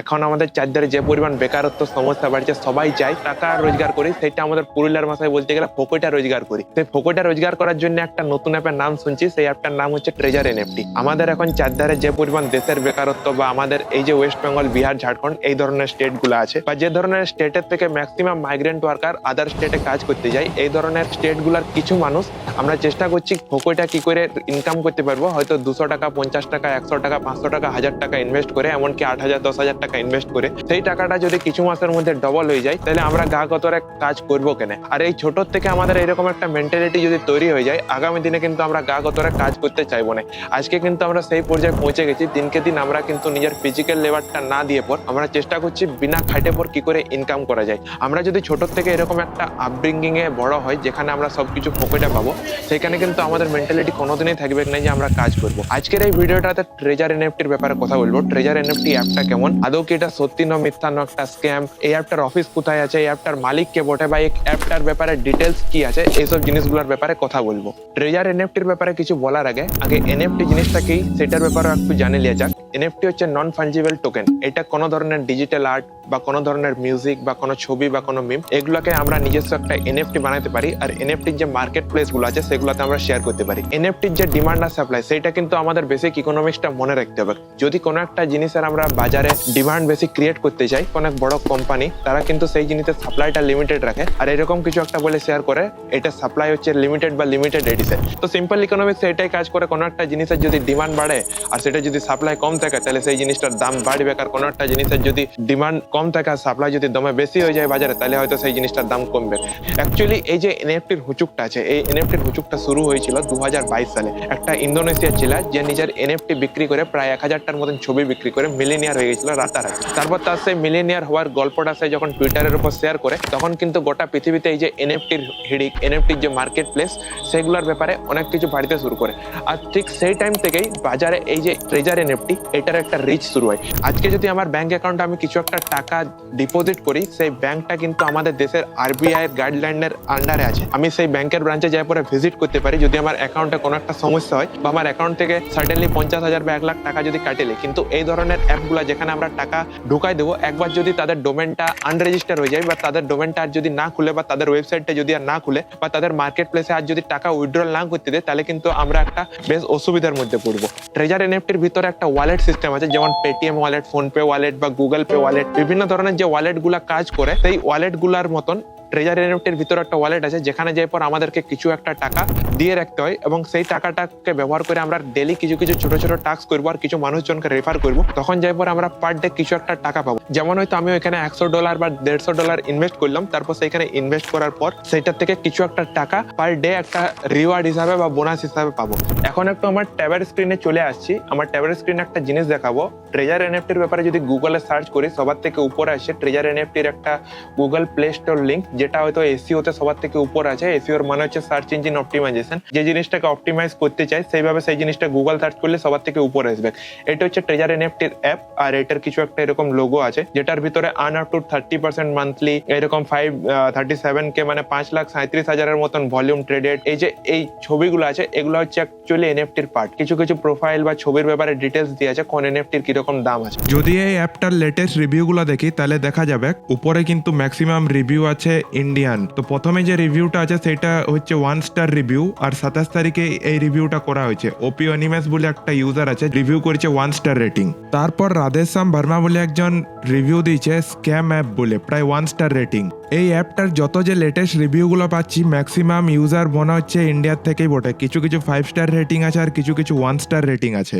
এখন আমাদের চারধারে যে পরিমাণ বেকারত্ব সমস্যা বাড়ছে, সবাই চায় টাকা রোজগার করি। সেটা আমাদের পুরুলিয়ার ভাষায় বলতে গেলে ফোকইটা রোজগার করি। সেই ফোকইটা রোজগার করার জন্য একটা নতুন অ্যাপের নাম শুনছি, সেই অ্যাপটার নাম হচ্ছে ট্রেজার এনএফটি আমাদের এখন চারধারে যে পরিমাণ দেশের বেকারত্ব বা আমাদের এই যে ওয়েস্ট বেঙ্গল বিহার ঝাড়খণ্ড এই ধরনের স্টেটগুলো আছে, বা যে ধরনের স্টেটের থেকে ম্যাক্সিমাম মাইগ্রেন্ট ওয়ার্কার আদার স্টেটে কাজ করতে যায়, এই ধরনের স্টেটগুলার কিছু মানুষ, আমরা চেষ্টা করছি ফোকইটা কি করে ইনকাম করতে পারব। হয়তো দুশো টাকা, পঞ্চাশ টাকা, একশো টাকা, পাঁচশো টাকা, হাজার টাকা ইনভেস্ট করে, এমনকি আট হাজার, দশ হাজার টাকা ইনভেস্ট করে, সেই টাকাটা যদি কিছু মাসের মধ্যে ডবল হয়ে যায়, তাহলে আমরা গা কতরে কাজ করব কেন? আর এই ছোট থেকে আমাদের এরকম একটা মেন্টালিটি যদি তৈরি হয়ে যায়, আগামী দিনে কিন্তু আমরা গা কতরে কাজ করতে চাইব না। আজকে কিন্তু আমরা সেই পর্যায়ে পৌঁছে গেছি, দিনকে দিন আমরা কিন্তু নিজের ফিজিক্যাল লেবারটা না দিয়ে পর, আমরা চেষ্টা করছি বিনা খাটে পর কি করে ইনকাম করা যায়। আমরা যদি ছোট থেকে এরকম একটা আপব্রিঙ্গিং এ বড় হয় যেখানে আমরা সবকিছু পকেটে পাবো সেখানে কিন্তু আমাদের মেন্টালিটি কোনোদিনই থাকবে না যে আমরা কাজ করব। আজকের এই ভিডিওটাতে ট্রেজার এনএফটির ব্যাপারে কথা বলব। ট্রেজার এনএফটি অ্যাপটা কেমন? আদৌ কি এটা সত্যি না মিথ্যা না একটা স্ক্যাম এই অ্যাপটার অফিস কোথায় আছে? এই অ্যাপটার মালিক কে বটে? বা এই অ্যাপটার ব্যাপারে ডিটেলস কি আছে? এইসব জিনিসগুলোর ব্যাপারে কথা বলব। ট্রেজার এনএফটির ব্যাপারে কিছু বলার আগে আগে এনএফটি জিনিসটা কি? সেটার ব্যাপারে একটু জানে লিয়া যাক। এনএফটি হচ্ছে নন ফাঞ্জিবল টোকেন এটা কোনো ধরনের ডিজিটাল আর্ট বা কোনো ধরনের মিউজিক বা কোনো ছবি বা কোনো মিম এগুলোকে আমরা নিজস্ব একটা এনএফটি বানাতে পারি আর এনএফটির যে মার্কেট প্লেসগুলো আছে সেগুলোতে আমরা শেয়ার করতে পারি। এনএফটির যে ডিমান্ড আর সাপ্লাই সেটা কিন্তু আমাদের বেসিক ইকোনমিক্সটা মনে রাখতে হবে। যদি কোনো একটা জিনিসের আমরা বাজারে ডিমান্ড বেশি ক্রিয়েট করতে চাই কোনো এক বড় কোম্পানি তারা কিন্তু সেই জিনিসের সাপ্লাইটা লিমিটেড রাখে। আর এরকম কিছু একটা বলে শেয়ার করে, এটা সাপ্লাই হচ্ছে লিমিটেড বা লিমিটেড এডিশন তো সিম্পল ইকোনমিক্স এটাই কাজ করে কোনো একটা জিনিসের যদি ডিমান্ড বাড়ে, আর সেটা যদি সাপ্লাই কম থাকে, তাহলে সেই জিনিসটার দাম বাড়বে। আর কোনো একটা জিনিসের যদি ডিমান্ড কম থাকে আর সাপ্লাই যদি দমে বেশি হয়ে যায় বাজারে, তাহলে হয়তো সেই জিনিসটার দাম কমবে। অ্যাকচুয়ালি এই যে এনএফটির হুচুকটা আছে, এই এনএফটির হুচুকটা শুরু হয়েছিল দু হাজার বাইশ সালে। একটা ইন্দোনেশিয়া ছিল যে নিজের এনএফটি বিক্রি করে প্রায় এক হাজারটার মতন ছবি বিক্রি করে মিলিনিয়ার হয়ে গেছিল রাতারাতি। তারপর তার সেই মিলিনিয়ার হওয়ার গল্পটা সে যখন টুইটারের উপর শেয়ার করে, তখন কিন্তু গোটা পৃথিবীতে এই যে এনএফটির হিড়িক এনএফটির যে মার্কেট প্লেস সেগুলোর ব্যাপারে অনেক কিছু বাড়িতে শুরু করে। আর ঠিক সেই টাইম থেকেই বাজারে এই যে ট্রেজার এনএফটি এটার একটা রিচ শুরু হয়। আজকে যদি আমার ব্যাংক অ্যাকাউন্টে আমি কিছু একটা টাকা ডিপোজিট করি, সেই ব্যাংকটা কিন্তু আমাদের দেশের আরবিআই এর গাইডলাইনের আন্ডারে আছে। আমি সেই ব্যাংকের ব্রাঞ্চে যাই পরে ভিজিট করতে পারি, যদি আমার অ্যাকাউন্টে কোনো একটা সমস্যা হয় বা আমার অ্যাকাউন্ট থেকে সার্টেনলি পঞ্চাশ হাজার বা এক লাখ টাকা যদি কাটেলে কিন্তু এই ধরনের অ্যাপগুলো যেখানে আমরা টাকা ঢুকাই দেবো, একবার যদি তাদের ডোমেনটা আনরেজিস্টার হয়ে যায় বা তাদের ডোমেনটা আর যদি না খুলে বা তাদের ওয়েবসাইটটা যদি আর না খুলে বা তাদের মার্কেট প্লেসে আর যদি টাকা উইথড্রল না করতে দেয়, তাহলে কিন্তু আমরা একটা বেশ অসুবিধার মধ্যে পড়ব। ট্রেজার এনএফটির ভিতরে একটা ওয়ালেট সিস্টেম আছে, যেমন পেটিএম ওয়ালেট ফোনপে ওয়ালেট বা গুগল পে ওয়ালেট বিভিন্ন ধরনের যে ওয়ালেটগুলা কাজ করে, সেই ওয়ালেটগুলার মতন ট্রেজার এনএফটির ভিতরে একটা ওয়ালেট আছে, যেখানে যাই পর আমাদেরকে কিছু একটা টাকা দিয়ে রাখতে হয় এবং সেই টাকাটাকে ব্যবহার করে আমরা ডেলি কিছু কিছু ছোট ছোট টাস্ক করব আর কিছু মানুষজনকে রেফার করব। তখন যাই পর আমরা পার ডে কিছু একটা টাকা পাবো। যেমন হয়তো আমি ওইখানে একশো ডলার বা দেড়শো ডলার ইনভেস্ট করলাম, তারপর সেইখানে ইনভেস্ট করার পর সেইটার থেকে কিছু একটা টাকা পার ডে একটা রিওয়ার্ড হিসাবে বা বোনাস হিসাবে পাবো। এখন একটু আমার ট্যাবের স্ক্রিনে চলে আসছি। আমার ট্যাবের স্ক্রিনে একটা জিনিস দেখাবো। ট্রেজার এনএফটির ব্যাপারে যদি গুগলে সার্চ করি, সবার থেকে উপরে আসে ট্রেজার এনএফটির একটা গুগল প্লে স্টোর লিঙ্ক যেটা হয়তো এসিওতে সবার থেকে উপর আছে এসিওর মানে হচ্ছে সার্চ ইঞ্জিন অপটিমাইজেশন যে জিনিসটাকে অপটিমাইজ করতে চাই সেইভাবে সেই জিনিসটা গুগল সার্চ করলে সবার থেকে উপরে আসবে। এটা হচ্ছে ট্রেজার এনএফটির অ্যাপ আর এটার কিছু একটা এরকম লোগো আছে, যেটার ভিতরে earn up to thirty percent monthly এরকম ফাইভ থার্টি সেভেন কে মানে পাঁচ লাখ সাঁত্রিশ হাজারের মতন ভলিউম ট্রেডেড এই যে, এই ছবিগুলো আছে, এগুলো হচ্ছে অ্যাকচুয়ালি এনএফটির পার্ট কিছু কিছু প্রোফাইল বা ছবির ব্যাপারে ডিটেলস দিয়ে আছে, কোন এনএফটির কীরকম দাম আছে। যদি এই অ্যাপটার লেটেস্ট রিভিউগুলো দেখি, তাহলে দেখা যাবে, উপরে কিন্তু ম্যাক্সিমাম রিভিউ আছে ইন্ডিয়ান তো প্রথমে যে রিভিউটা আছে, সেটা হচ্ছে ওয়ান স্টার রিভিউ আর সাতাশ তারিখে এই রিভিউটা করা হয়েছে। ওপি অনিমেস বলে একটা ইউজার আছে রিভিউ করেছে ওয়ান স্টার রেটিং তারপর রাধেশ্যাম ভার্মা বলে একজন রিভিউ দিয়েছে স্ক্যাম অ্যাপ বলে, প্রায় ওয়ান স্টার রেটিং এই অ্যাপটার যত যে লেটেস্ট রিভিউগুলো পাচ্ছি ম্যাক্সিমাম ইউজার মনে হচ্ছে ইন্ডিয়ার থেকেই বটে। কিছু কিছু ফাইভ স্টার রেটিং আছে আর কিছু কিছু ওয়ান স্টার রেটিং আছে।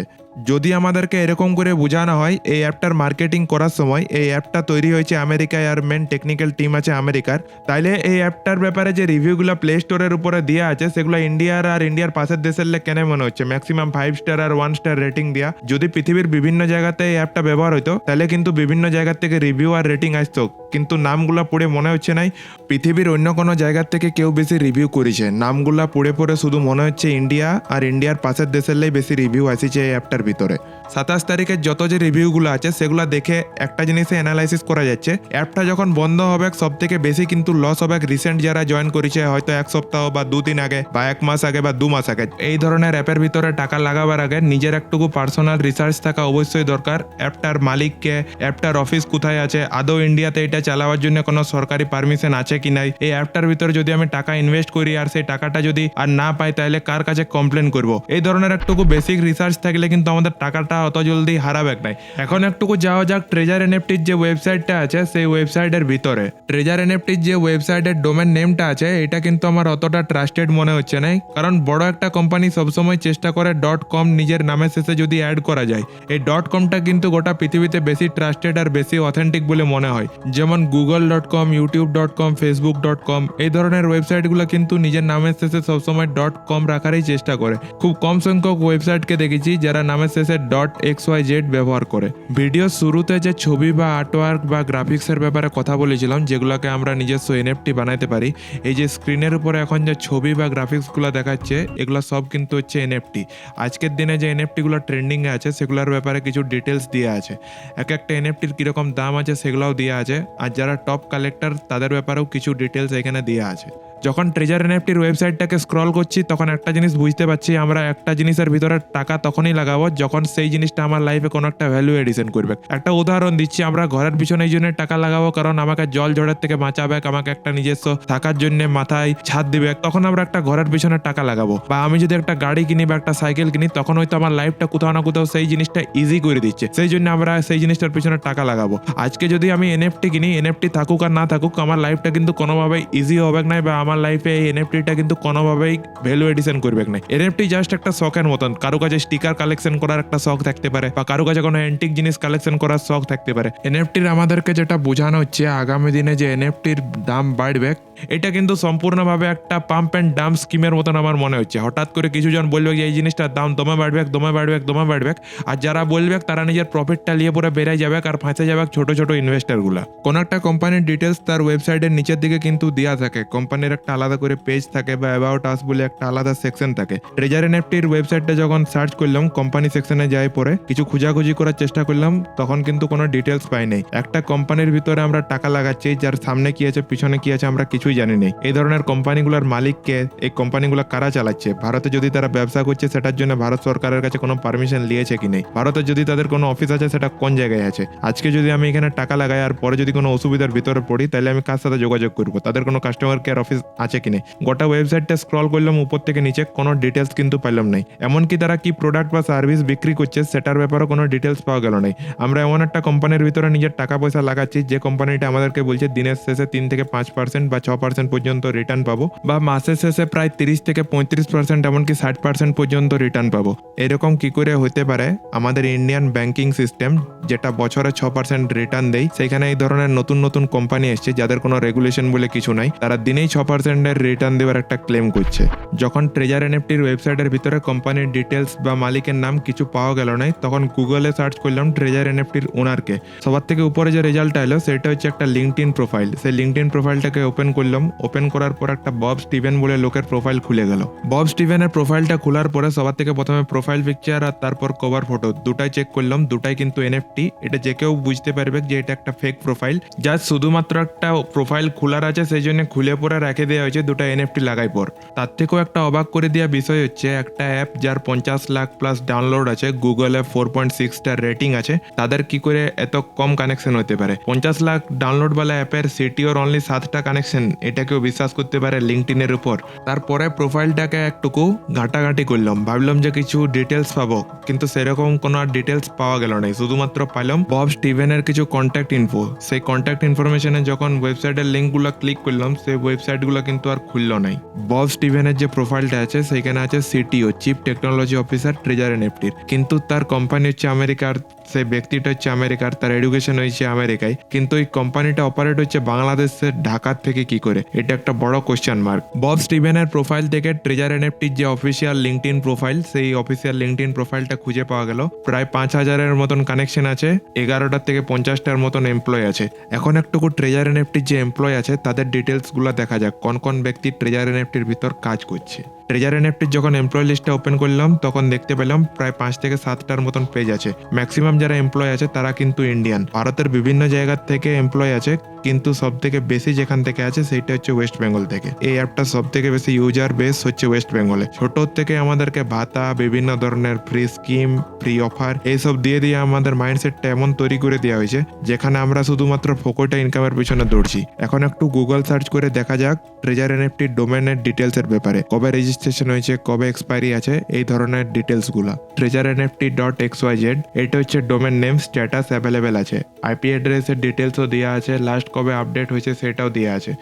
যদি আমাদেরকে এরকম করে বোঝানো হয়, এই অ্যাপটার মার্কেটিং করার সময় এই অ্যাপটা তৈরি হয়েছে আমেরিকায় আর মেন টেকনিক্যাল টিম আছে আমেরিকার। তাইলে এই অ্যাপটার ব্যাপারে যে রিভিউগুলো প্লে স্টোরের উপরে দেওয়া আছে, সেগুলো ইন্ডিয়ার আর ইন্ডিয়ার পাশের দেশের লে কেন মনে হচ্ছে? ম্যাক্সিমাম ফাইভ স্টার আর ওয়ান স্টার রেটিং দেওয়া যদি পৃথিবীর বিভিন্ন জায়গাতে এই অ্যাপটা ব্যবহার হতো তাহলে কিন্তু বিভিন্ন জায়গা থেকে রিভিউ আর রেটিং আসতো। কিন্তু নামগুলো পড়ে মনে হচ্ছে নাই। পৃথিবীর অন্য কোনো জায়গার থেকে কেউ বেশি রিভিউ করেছে। নামগুলা পড়ে পড়ে শুধু মনে হচ্ছে ইন্ডিয়া আর ইন্ডিয়ার পাশের দেশের লাই বেশি রিভিউ আসিছে এই অ্যাপটার ভিতরে। সাতাশ তারিখের যত যে রিভিউগুলো আছে, সেগুলো দেখে একটা জিনিসে অ্যানালাইসিস করা যাচ্ছে। অ্যাপটা যখন বন্ধ হবে সব থেকে বেশি কিন্তু লস হবে রিসেন্ট যারা জয়েন করেছে হয়তো এক সপ্তাহ বা দুদিন আগে বা এক মাস আগে বা দু মাস আগে। এই ধরনের অ্যাপের ভিতরে টাকা লাগাবার আগে নিজের একটুকু পার্সোনাল রিসার্চ থাকা অবশ্যই দরকার। অ্যাপটার মালিককে অ্যাপটার অফিস কোথায় আছে, আদৌ ইন্ডিয়াতে এটা চালাবার জন্য কোনো সরকারি পারমিশন আছে কি নাই? এই অ্যাপটার ভিতরে যদি আমি টাকা ইনভেস্ট করি আর সেই টাকাটা যদি আর না পাই, তাহলে কার কাছে কমপ্লেন করব? এই ধরনের একটুকু বেসিক রিসার্চ থাকলে কিন্তু আমাদের টাকাটা অত জলদি হারাবে নাই। এখন একটুকু যাওয়া যাক ট্রেজার এনএফটির যে ওয়েবসাইটটা আছে, সেই ওয়েবসাইটের ভিতরে। ট্রেজার এনএফটির যে ওয়েবসাইটের ডোমেন নেমটা আছে, এটা কিন্তু আমার অতটা ট্রাস্টেড মনে হচ্ছে না কারণ বড় একটা কোম্পানি সবসময় চেষ্টা করে ডট কম নিজের নামের শেষে যদি অ্যাড করা যায়। এই ডট কমটা কিন্তু গোটা পৃথিবীতে বেশি ট্রাস্টেড আর বেশি অথেন্টিক বলে মনে হয়। যেমন Google dot com YouTube dot com Facebook dot com এই ধরনের ওয়েবসাইটগুলো কিন্তু নিজের নামের শেষে সবসময় ডট কম রাখারই চেষ্টা করে। খুব কম সংখ্যক ওয়েবসাইটকে দেখেছি যারা নামের শেষে ডট এক্স ওয়াই জেড ব্যবহার করে। ভিডিও শুরুতে যে ছবি বা আর্টওয়ার্ক বা গ্রাফিক্সের ব্যাপারে কথা বলেছিলাম, যেগুলোকে আমরা নিজস্ব এনএফটি বানাইতে পারি, এই যে স্ক্রিনের উপরে এখন যে ছবি বা গ্রাফিক্সগুলো দেখাচ্ছে, এগুলো সব কিন্তু হচ্ছে এনএফটি আজকের দিনে যে এনএফটিগুলো ট্রেন্ডিংয়ে আছে, সেগুলোর ব্যাপারে কিছু ডিটেলস দিয়ে আছে। এক একটা এনএফটির কীরকম দাম আছে, সেগুলোও দেওয়া আছে। আর যারা টপ কালেক্টর তাদের ব্যাপারেও কিছু ডিটেলস এখানে দেওয়া আছে। যখন ট্রেজার এনএফটির ওয়েবসাইটটাকে স্ক্রল করছি, তখন একটা জিনিস বুঝতে পারছি, আমরা একটা জিনিসের ভিতরে টাকা তখনই লাগাবো যখন সেই জিনিসটা আমার লাইফে কোনো একটা ভ্যালু এডিশন করবে। একটা উদাহরণ দিচ্ছি, আমরা ঘরের পিছনে এই জন্য টাকা লাগাবো কারণ আমাকে জল ঝড়ের থেকে বাঁচাবে, আমাকে একটা নিজস্ব থাকার জন্য মাথায় ছাদ দিবে, তখন আমরা একটা ঘরের পিছনে টাকা লাগাবো। বা আমি যদি একটা গাড়ি কিনি বা একটা সাইকেল কিনি, তখন হয়তো আমার লাইফটা কোথাও না কোথাও সেই জিনিসটা ইজি করে দিচ্ছে। সেই জন্য আমরা সেই জিনিসটার পিছনে টাকা লাগাবো। আজকে যদি আমি এনএফটি কিনি এনএফটি থাকুক আর না থাকুক, আমার লাইফটা কিন্তু কোনোভাবে ইজি হবে না বা আমার লাইফে এই এনএফটিটা কিন্তু কোনোভাবেই ভ্যালু এডিশন করবে না এনএফটি জাস্ট একটা শখের মতন। কারও কাছে স্টিকার কালেকশন করার একটা শখ থাকতে পারে বা কারও কাছে কোনো অ্যান্টিক জিনিস কালেকশন করার শখ থাকতে পারে। এনএফটির আমাদেরকে যেটা বোঝানো হচ্ছে, আগামী দিনে যে এনএফটির দাম বাড়বে, এটা কিন্তু সম্পূর্ণভাবে একটা পাম্প অ্যান্ড ডাম্প স্কিমের মতন আমার মনে হচ্ছে। হঠাৎ করে কিছুজন বলবে যে, এই জিনিসটার দাম দমে বাড়বে দমে বাড়বে দমে বাড়বে আর যারা বলবে তারা নিজের প্রফিটটা নিয়ে পুরো বেড়ে যাবে আর ফাঁসে যাবে ছোট ছোট ইনভেস্টারগুলা কোনো একটা কোম্পানির ডিটেলস তার ওয়েবসাইটের নিচের দিকে কিন্তু দেওয়া থাকে। কোম্পানির একটা আলাদা করে পেজ থাকে বা অ্যাবাউট আস বলে একটা আলাদা সেকশন থাকে। ট্রেজার এনএফটির ওয়েবসাইটটা যখন সার্চ করলাম কোম্পানি সেকশনে যাই পরে কিছু খোঁজাখুঁজি করার চেষ্টা করলাম, তখন কিন্তু কোনো ডিটেলস পাই নাই। একটা কোম্পানির ভিতরে আমরা টাকা লাগাচ্ছি, যার সামনে কি আছে, পিছনে কি আছে, আমরা কিছুই জানি নেই। এই ধরনের কোম্পানিগুলোর মালিককে এই কোম্পানিগুলো কারা চালাচ্ছে? ভারতে যদি তারা ব্যবসা করছে, সেটার জন্য ভারত সরকারের কাছে কোনো পারমিশন লিয়েছে কি নেই? ভারতে যদি তাদের কোনো অফিস আছে, সেটা কোন জায়গায় আছে? আজকে যদি আমি এখানে টাকা লাগাই, আর পরে যদি কোনো অসুবিধার ভিতরে পড়ি, তাহলে আমি কার সাথে যোগাযোগ করব? তাদের কোনো কাস্টমার কেয়ার অফিস আছে কি নেই। গোটা ওয়েবসাইটটা স্ক্রল করলাম, উপর থেকে নিচে কোনো ডিটেলস কিন্তু পাইলাম নাই। এমনকি তারা কি প্রোডাক্ট বা সার্ভিস বিক্রি করছে, সেটার ব্যাপারে কোনো ডিটেলস পাওয়া গেল নাই। আমরা এমন একটা কোম্পানির ভিতরে নিজের টাকা পয়সা লাগাচ্ছি, যে কোম্পানিটা আমাদেরকে বলছে, দিনের শেষে তিন থেকে পাঁচ পার্সেন্ট বা ছ পার্সেন্ট পর্যন্ত রিটার্ন পাবো বা মাসের শেষে প্রায় তিরিশ থেকে পঁয়ত্রিশ পার্সেন্ট এমনকি ষাট পার্সেন্ট পর্যন্ত রিটার্ন পাবো। এরকম কি করে হতে পারে? আমাদের ইন্ডিয়ান ব্যাংকিং সিস্টেম যেটা বছরে ছ পার্সেন্ট রিটার্ন দেয়, সেখানে এই ধরনের নতুন নতুন কোম্পানি এসছে, যাদের কোনো রেগুলেশন বলে কিছু নাই। তারা দিনেই ছ পার্সেন্টের রিটার্ন দেওয়ার একটা ক্লেম করছে। যখন ট্রেজার এনএফটির ওয়েবসাইটের ভিতরে কোম্পানির ডিটেলস বা মালিকের নাম কিছু পাওয়া গেল নাই, তখন গুগলে সার্চ করলাম ট্রেজার এনএফটির ওনারকে সবার থেকে উপরে যে রেজাল্ট এলো সেটা হচ্ছে একটা লিঙ্কড প্রোফাইল সেই লিঙ্কড প্রোফাইলটাকে ওপেন করলাম। ওপেন করার পর একটা বব স্টিভেন বলে লোকের প্রোফাইল খুলে গেল। বব স্টিভেনের প্রোফাইলটা খোলার পরে সবার থেকে প্রথমে প্রোফাইল পিকচার আর তারপর কভার ফটো দুটাই চেক করলাম, দুটাই কিন্তু এনএফটি এটা যে কেউ বুঝতে পারবে যে এটা একটা ফেক প্রোফাইল যা শুধুমাত্র একটা প্রোফাইল খোলার আছে, সেই জন্য খুলে পরে রেখে দেওয়া হয়েছে দুটো এনএফটি লাগাই পর। তার থেকেও একটা অবাক করে দেওয়া বিষয় হচ্ছে, একটা অ্যাপ যার পঞ্চাশ লাখ প্লাস ডাউনলোড আছে গুগলে ফোর পয়েন্ট সিক্সটা রেটিং আছে, তাদের কি করে এত কম কানেকশন হতে পারে? পঞ্চাশ লাখ ডাউনলোড বালা অ্যাপের সিটিওর অনলি সাতটা কানেকশন এটা কেউ বিশ্বাস করতে পারে লিঙ্কটিনের উপর। তারপরে প্রোফাইলটাকে একটুকু ঘাটাঘাটি করলাম, ভাবলাম যে কিছু ডিটেলস পাবো, কিন্তু সেরকম কোনো আর ডিটেলস পাওয়া গেল না। শুধুমাত্র পাইলাম বব স্টিভেনের কিছু কন্ট্যাক্ট ইনফো সেই কন্ট্যাক্ট ইনফরমেশনে যখন ওয়েবসাইটের লিঙ্কগুলো ক্লিক করলাম, সেই ওয়েবসাইটগুলো কিন্তু আর খুললো নাই। বব স্টিভেনের যে প্রোফাইলটা আছে সেখানে আছে CTO, chief technology officer treasure এনএফটির কিন্তু তার কোম্পানি হচ্ছে আমেরিকার সে ব্যক্তিটা হচ্ছে আমেরিকার তার এডুকেশন হয়েছে আমেরিকায়। কিন্তু এই কোম্পানিটা অপারেট হচ্ছে বাংলাদেশের ঢাকার থেকে কি করে? এটা একটা বড় কোশ্চেন মার্ক বব স্টিভেনের প্রোফাইল থেকে ট্রেজার এনএফটির যে অফিসিয়াল লিঙ্কড প্রোফাইল সেই অফিসিয়াল লিঙ্কড প্রোফাইলটা খুঁজে পাওয়া গেল। প্রায় পাঁচ হাজারের মতন কানেকশন আছে এগারোটার থেকে পঞ্চাশটার মতন এমপ্লয় আছে। এখন একটুকু ট্রেজার এনএফটির যে এমপ্লয় আছে, তাদের ডিটেলসগুলো দেখা যাক। কোন কোন ব্যক্তি ট্রেজার এনএফটির ভিতর কাজ করছে। ট্রেজার এনএফটির যখন এমপ্লয় লিস্টটা ওপেন করলাম, তখন দেখতে পেলাম প্রায় পাঁচ থেকে সাতটার মতন পেজ আছে। ম্যাক্সিমাম যারা এমপ্লয় আছে, তারা কিন্তু ইন্ডিয়ান ভারতের বিভিন্ন জায়গার থেকে এমপ্লয় আছে, কিন্তু সব থেকে বেশি যেখান থেকে আছে, সেইটা হচ্ছে ওয়েস্ট বেঙ্গল থেকে। এই অ্যাপটা সব থেকে বেশি ইউজার বেস হচ্ছে ওয়েস্ট বেঙ্গলে ছোট থেকে আমাদেরকে ভাতা, বিভিন্ন ধরনের ফ্রি স্কিম ফ্রি অফার এইসব দিয়ে দিয়ে আমাদের মাইন্ডসেটটা এমন তৈরি করে দেওয়া হয়েছে, যেখানে আমরা শুধুমাত্র ফোকোটা ইনকামের পিছনে দৌড়ছি। এখন একটু গুগল সার্চ করে দেখা যাক ট্রেজার এনএফটি ডোমেনের ডিটেলস এর ব্যাপারে। কবে রেজিস্ট্রেশন হয়েছে, কবে এক্সপায়ারি আছে, এই ধরনের ডিটেলসগুলা। Treasure NFT dot X Y Z এটা হচ্ছে ডোমেন নেম স্ট্যাটাস অ্যাভেলেবেল আছে। আইপি অ্যাড্রেসের ডিটেলসও দেওয়া আছে লাস্ট কবে আপডেট হয়েছে সেটাও দেওয়া আছে।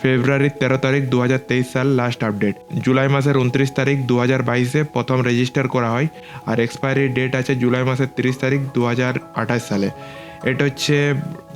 ফেব্রুয়ারির তেরো তারিখ দু হাজার তেইশ সাল লাস্ট আপডেট জুলাই মাসের উনত্রিশ তারিখ দু হাজার বাইশে প্রথম রেজিস্টার করা হয়, আর এক্সপায়ারি ডেট আছে জুলাই মাসের তিরিশ তারিখ দু হাজার আঠাশ সালে। এটা হচ্ছে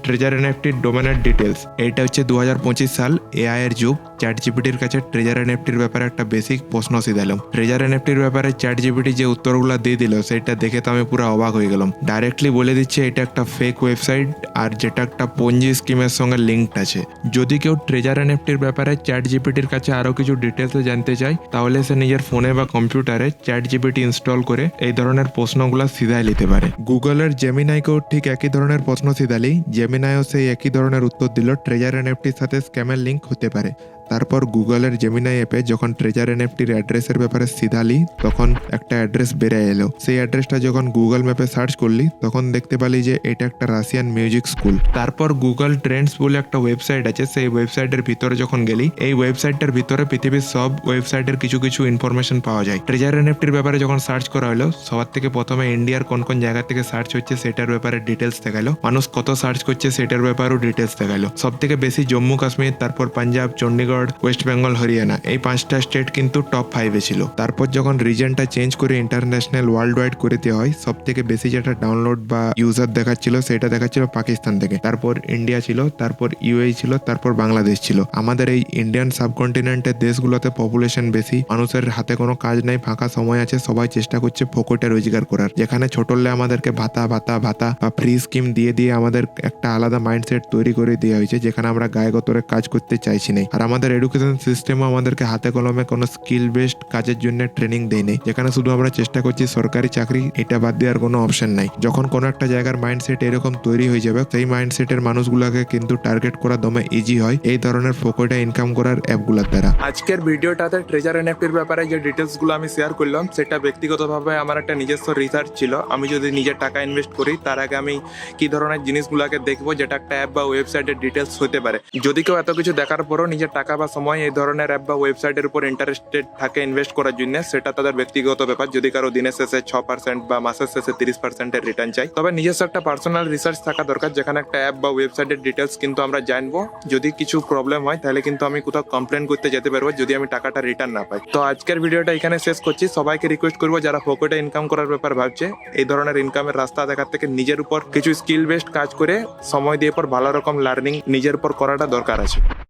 ট্রেজার এন এনএফটির ডোমেনের ডিটেলস এটা হচ্ছে দু হাজার পঁচিশ সাল এআই এর যুগ। চ্যাট জিপিটির কাছে ট্রেজার এনএফটির ব্যাপারে একটা বেসিক প্রশ্ন সিধালাম ট্রেজার এনএফটির ব্যাপারে চ্যাট জিপিটি যে উত্তরগুলো দিয়ে দিল, সেটা দেখে তো আমি পুরো অবাক হয়ে গেলাম। ডাইরেক্টলি বলে দিচ্ছে, এটা একটা ফেক ওয়েবসাইট আর যেটা একটা পঞ্জি স্কিমের সঙ্গে লিঙ্কড আছে। যদি কেউ ট্রেজার এনএফটির ব্যাপারে চ্যাট জিপিটির কাছে আরও কিছু ডিটেলস জানতে চায়, তাহলে সে নিজের ফোনে বা কম্পিউটারে চ্যাট জিপিটি ইনস্টল করে এই ধরনের প্রশ্নগুলো সিধাই নিতে পারে। গুগলের জেমিনাইকেও ঠিক একই ধরনের প্রশ্ন সিধালি জেমিনাইও সেই একই ধরনের উত্তর দিল ট্রেজার এনএফটির সাথে স্ক্যামের লিঙ্ক হতে পারে। তারপর গুগলের জেমিনাই অ্যাপে যখন ট্রেজার এনএফটির অ্যাড্রেসের ব্যাপারে সিধালি তখন একটা অ্যাড্রেস বেড়ে এলো। সেই অ্যাড্রেসটা যখন গুগল ম্যাপে সার্চ করলি, তখন দেখতে পালি যে এটা একটা রাশিয়ান মিউজিক স্কুল তারপর গুগল ট্রেন্ডস বলে একটা ওয়েবসাইট আছে, সেই ওয়েবসাইটের ভিতরে যখন গেলি, এই ওয়েবসাইটটার ভিতরে পৃথিবীর সব ওয়েবসাইটের কিছু কিছু ইনফরমেশন পাওয়া যায়। ট্রেজার এনএফটির ব্যাপারে যখন সার্চ করা হলো, সবার থেকে প্রথমে ইন্ডিয়ার কোন কোন জায়গা থেকে সার্চ হচ্ছে সেটার ব্যাপারে ডিটেলস দেখাল। মানুষ কত সার্চ করছে সেটার ব্যাপারেও ডিটেলস দেখাল। সব থেকে বেশি জম্মু কাশ্মীর, তারপর পাঞ্জাব, চণ্ডীগড় ওয়েস্ট বেঙ্গল, হরিয়ানা, এই পাঁচটা স্টেট কিন্তু টপ ফাইভে ছিল। তারপর যখন রিজনটা চেঞ্জ করে ইন্টারন্যাশনাল ওয়ার্ল্ড ওয়াইড করে দেওয়া হয় সব থেকে বেশি যেটা ডাউনলোড বা ইউজার দেখাচ্ছিল, সেটা দেখাচ্ছিল পাকিস্তান থেকে। তারপর ইন্ডিয়া ছিল, তারপর ইউএই ছিল, তারপর বাংলাদেশ ছিল। আমাদের এই ইন্ডিয়ান সাবকন্টিনেন্টের দেশগুলোতে পপুলেশন বেশি, মানুষের হাতে কোনো কাজ নাই, ফাঁকা সময় আছে, সবাই চেষ্টা করছে ফোকটে রোজগার করার। যেখানে ছোটলে আমাদেরকে ভাতা ভাতা ভাতা বা ফ্রি স্কিম দিয়ে দিয়ে আমাদের একটা আলাদা মাইন্ডসেট তৈরি করে দেওয়া হয়েছে, যেখানে আমরা গায়ে গতরে কাজ করতে চাইছি না আর আমাদের এডুকেশন সিস্টেমও আমাদেরকে হাতে কলমে কোনো স্কিল বেসড কাজের জন্য ট্রেনিং দেয়নি। যেখানে শুধু আমরা চেষ্টা করছি সরকারি চাকরি, এটা বাদ দেওয়ার কোনো অপশন নাই। যখন কোনো একটা জায়গার মাইন্ডসেট এরকম তৈরি হয়ে যাবে, সেই মাইন্ডসেটের মানুষগুলোকে কিন্তু টার্গেট করা দমে ইজি হয়। এই ধরনের ফোকটে ইনকাম করার অ্যাপগুলোর দ্বারা। আজকের ভিডিওটাতে ট্রেজার এনএফটির ব্যাপারে যে ডিটেলসগুলো আমি শেয়ার করলাম, সেটা ব্যক্তিগতভাবে আমার একটা নিজস্ব রিসার্চ ছিল। আমি যদি নিজের টাকা ইনভেস্ট করি, তার আগে আমি কি ধরনের জিনিসগুলোকে দেখব, যেটা একটা অ্যাপ বা ওয়েবসাইটের ডিটেলস হতে পারে। যদি কেউ এত কিছু দেখার পরও নিজের টাকা বা সময় এই ধরনের অ্যাপ বা ওয়েবসাইটের উপর ইন্টারেস্টেড থাকে ইনভেস্ট করার জন্য, সেটা তাদের ব্যক্তিগত ব্যাপার। যদি কারও দিনের শেষে ছ পার্সেন্ট বা মাসের শেষে তিরিশ পার্সেন্টের রিটার্ন চাই তবে নিজস্ব একটা পার্সোনাল রিসার্চ থাকা দরকার, যেখানে একটা অ্যাপ বা ওয়েবসাইটের ডিটেলস কিন্তু আমরা জানব। যদি কিছু প্রবলেম হয়, তাহলে কিন্তু আমি কোথাও কমপ্লেন করতে যেতে পারব, যদি আমি টাকাটা রিটার্ন না পাই। তো আজকের ভিডিওটা এখানে শেষ করছি। সবাইকে রিকোয়েস্ট করব, যারা ফোকটে ইনকাম করার ব্যাপার ভাবছে, এই ধরনের ইনকামের রাস্তা দেখার থেকে নিজের উপর কিছু স্কিল বেসড কাজ করে, সময় দিয়ে পর ভালো রকম লার্নিং নিজের উপর করাটা দরকার আছে।